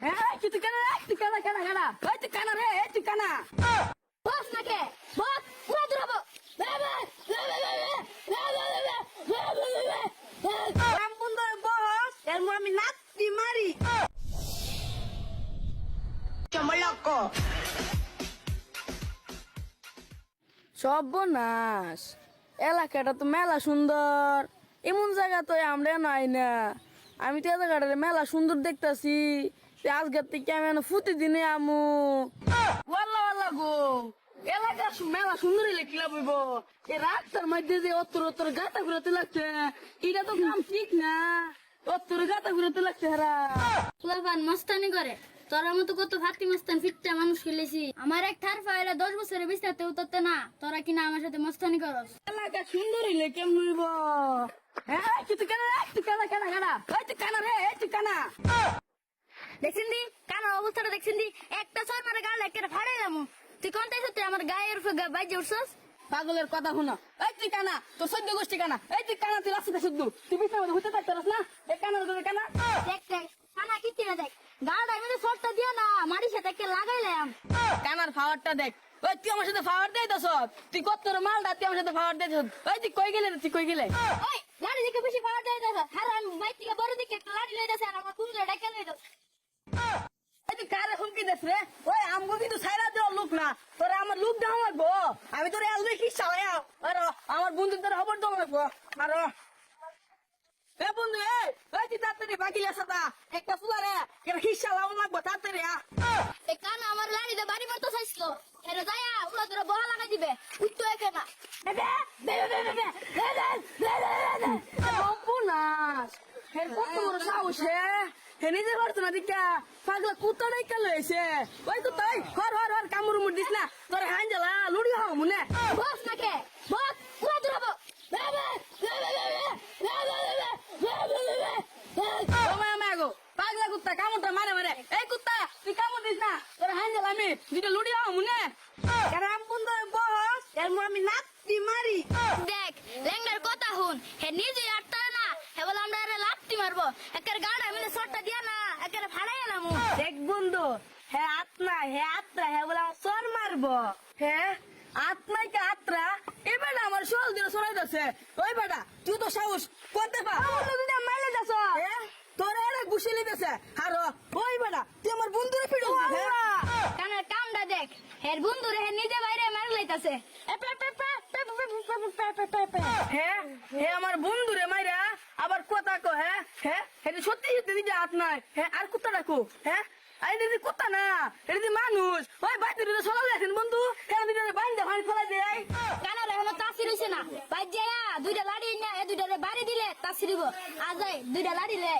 হ্যাঁ কি তুই কেন তুই কেন কেন কেন ওই তুই কেন রে এই তুই কেন বস নাকে বস পুরো দূরাবো রাম বন্ধুর বস এর আমি নাতি মারি চমলক সর্বনাশ এলাকাটা তো মেলা সুন্দর এমন জায়গা তো আমরা নাই না আমি তো এ জায়গাটা মেলা সুন্দর দেখতাছি আজকের থেকে আমি দিনে আমু? ওয়াল্লা ওয়াল্লা গো। এলাকা মেলা সুন্দর কি লাভ এই রাস্তার মধ্যে যে অত্তর অত্তর গাতা ঘুরাতে লাগছে এটা তো কাম ঠিক না। অত্তর গাতা ঘুরাতে লাগছে হারা। ফুলাফান মস্তানি করে। তোরা মতো কত ভাতি মস্তান ফিটটা মানুষ খেলেছি। আমার এক থার ফাইলে দশ বছরের বিস্তারতে উতরতে না। তোরা কিনা আমার সাথে মস্তানি করস? এলাকা সুন্দর হইলে কেমন হইব? হ্যাঁ কি তুই কেন তুই কেন কেন কেন? তুই কেন রে এই তুই কেন? দেখছেন দি? কানার অবস্থাটা দেখছেন দি? একটা ছয় মারে গাল একটা ফাড়ে যাব তুই কোন তাই? সত্যি আমার গায়ের উপর বাইজে উঠছস? পাগলের কথা শুনো। এই তুই কানা তোর সদ্য গোষ্ঠী কানা। এই তুই কানা তুই রাস্তাতে শুদ্ধ তুই বিছনা মধ্যে হইতে থাকতে না? এই কানার ধরে কানা। দেখ দেখ কানা কিচ্ছি না দেখ। গালটা আমি শর্টটা দিয়ে না মাটির সাথে লাগাইলাম। কানার ফাওয়ারটা দেখ। ওই তুই আমার সাথে ফাওয়ার দেই দছ তুই কত তোর মালটা তুই আমার সাথে ফাওয়ার দছ ওই তুই কই গেলে তুই কই গেলে? ওই লাড়ি দিকে বেশি যায় দেখো। আর আমি বাইক থেকে বড় দিকে লাড়ি লই যাচ্ছে আর আমার কুকুরে ডাকে লই তুই কারে হুমকি দেস রে? ওই আমগো কিন্তু সাইরা দেওয়ার লোক না। তোরা আমার লোক দেওয়া লাগবো। আমি তোর আসবে কি চালাইয়া আর আমার বন্ধু তোর খবর দেওয়া লাগবো। আর এ বন্ধু এ ওই তুই তাড়াতাড়ি বাকি লেসাতা একটা ফুলারে কেন হিসা লাউন লাগবো তাড়াতাড়ি আ। এই আমার লাড়িতে বাড়ি মারতে চাইছিল। এরে যায়া ওরা তোরা বহা লাগাই দিবে। উঠতো একে না। সর্বনাশ এর কত বড় সাহস হে হে নিজে পারতো না দিকা পাগলা কুত্তা ডাইকা লইছে ওই তো তাই হর হর হর কামড় মুড় দিস না তোর হাঞ্জালা লুড়ি হও মনে বস নাকে বস পুরো দূরাবো পাগলা কুত্তা কামড়টা মারে মারে এই কুত্তা তুই কামড় দিস না তোর হাঞ্জালা আমি দুটো লুড়ি হও মনে রাম বন্ধুর বস এর মো আমি নাতি মারি দেখ ল্যাংড়ার কথা হুন হে নিজে আটটা না হে বলে আমরা একের গাড় আমি শর্টটা দিয়া না একের ফাড়াই এলাম দেখ বন্ধু হে আত্মা হে আত্রা হে বলে আমার সর মারবো। হে আত্মাই কে আত্রা এ বেটা আমার সল দিলে সরাই যাচ্ছে ওই বেটা তুই তো সাহস করতে পা তুই মাইলে যাচ্ছ। তোর এরা গুছি লিতেছে আর ওই বেটা তুই আমার বন্ধুরে পিড়ো কানের কামটা দেখ হের বন্ধু রে হে নিজে বাইরে মার লাইতাছে। হ্যাঁ হে আমার বন্ধুরে মাইরা আবার কথা কো হ্যাঁ? এটা সত্যি সত্যি দিদি হাত নাই হ্যাঁ? আর কুত্তা রাখো হ্যাঁ? আই দিদি কুত্তা না, এটা দিদি মানুষ, ওই বাইতে দিদি সলা দেখেন বন্ধু? হ্যাঁ দিদি বাইন্দা ভাই ফেলা দেয় কানার এখনও তাসি রইছে না। ভাই যায়া দুইটা লাড়ি না এ দুইটা বাড়ি দিলে তাসি দিব আজ দুইটা লাড়ি লে